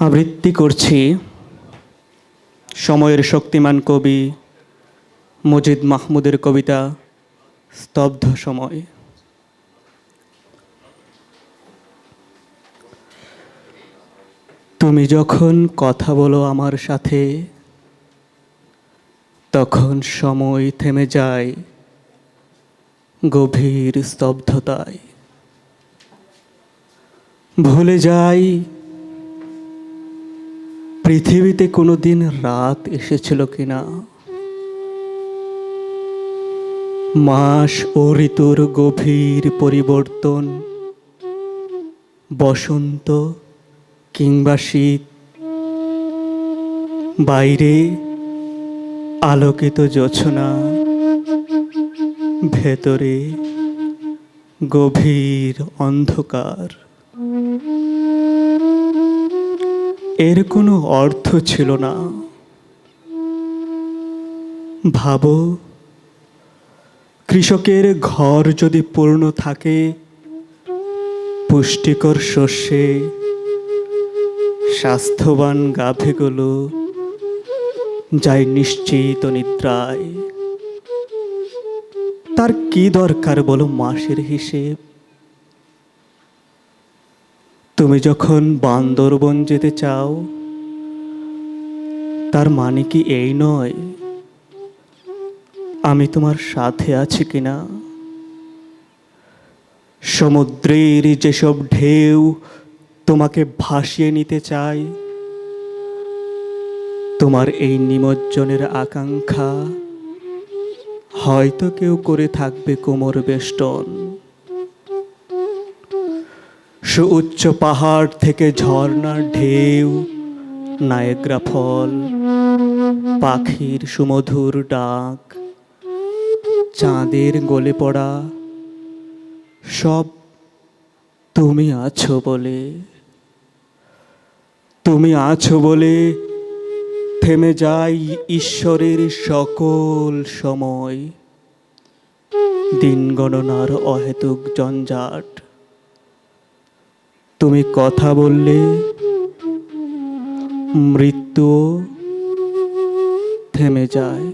আবৃত্তি করছি। সময়ের শক্তিমান কবি মজিদ মাহমুদের কবিতা স্তব্ধ সময়। তুমি যখন কথা বলো আমার সাথে, তখন সময় থেমে যায় গভীর স্তব্ধতায়। ভুলে যাই পৃথিবীতে কোনোদিন রাত এসেছিল কিনা? মাস ও ঋতুর গভীর পরিবর্তন, বসন্ত কিংবা শীত, বাইরে আলোকিত জোছনা, ভেতরে গভীর অন্ধকার। এর কোনো অর্থ ছিল না। ভাবো, কৃষকের ঘর যদি পূর্ণ থাকে, পুষ্টিকর শস্যে স্বাস্থ্যবান গাভীগুলো যায় নিশ্চিত নিদ্রায়। তার কি দরকার বলো মাসের হিসেব? তুমি যখন বান্দরবন যেতে চাও, তার মানে কি এই নয়? আমি তোমার সাথে আছি কিনা সমুদ্রের যেসব ঢেউ তোমাকে ভাসিয়ে নিতে চায়, তোমার এই নিমজ্জনের আকাঙ্ক্ষা হয়তো কেউ করে থাকবে কোমর বেষ্টন। সুউচ্চ পাহাড় থেকে ঝর্ণার ঢেউ, নায়গ্রা ফল, পাখির সুমধুর ডাক, চাঁদের গলে পড়া, সব তুমি আছো বলে। তুমি আছো বলে থেমে যাই ঈশ্বরের সকল সময়। দিন গণনার অহেতুক জঞ্জাট। তুমি কথা বললে মৃত্যু থেমে যায়।